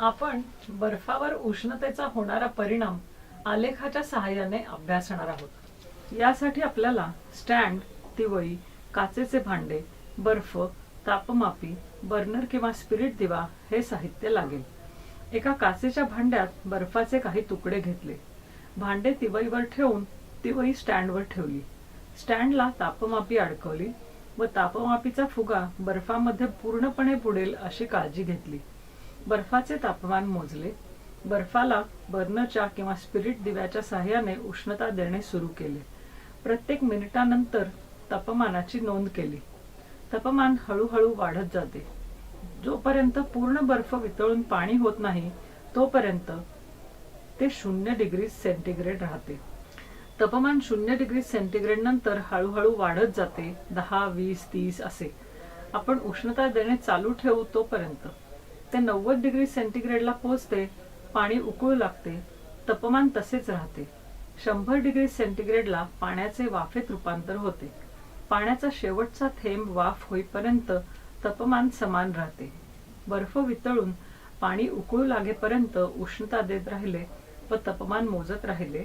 आपण बर्फावर उष्णतेचा होणारा परिणाम आलेखाच्या सहाय्याने अभ्यासणार आहोत. यासाठी आपल्याला स्टँड तिवळी काचेचे भांडे बर्फ तापमापी बर्नर किंवा स्पिरिट दिवा हे साहित्य लागेल. एका काचेच्या भांड्यात बर्फाचे काही तुकडे घेतले. भांडे तिवईवर ठेवून तिवई स्टँडवर ठेवली. स्टँडला तापमापी अडकवली व तापमापीचा फुगा बर्फामध्ये पूर्णपणे बुडेल अशी काळजी घेतली. बर्फाचे तापमान मोजले बर्फाला बर्नरच्या किंवा स्पिरिट दिव्याच्या सहाय्याने उष्णता देणे सुरू केले. प्रत्येक मिनिटानंतर तापमानाची नोंद केली. तापमान हळूहळू वाढत जाते. जोपर्यंत पूर्ण बर्फ वितळून पाणी होत नाही तोपर्यंत ते शून्य डिग्री सेंटीग्रेड राहते. तापमान शून्य डिग्री सेंटीग्रेड नंतर हळूहळू वाढत जाते दहा वीस तीस असे. आपण उष्णता देणे चालू ठेवू तोपर्यंत. ते नव्वद डिग्री सेंटीग्रेडला पोहोचते पाणी उकळू लागते तापमान तसेच राहते. शंभर डिग्री सेंटीग्रेडला पाण्याचे वाफेत रूपांतर होते. पाण्याचा शेवटचा थेंब वाफ होईपर्यंत तापमान समान राहते. बर्फ वितळून पाणी उकळू लागेपर्यंत उष्णता देत राहिले व तापमान मोजत राहिले.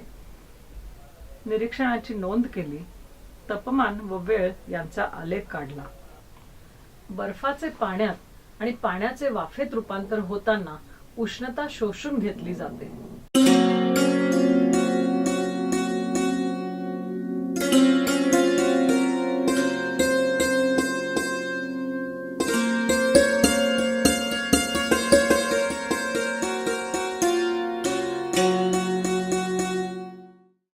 निरीक्षणाची नोंद केली. तापमान व वेळ यांचा आलेख काढला. बर्फाचे पाण्यात आणि पाण्याचे वाफेत रूपांतर होताना उष्णता शोषून घेतली जाते.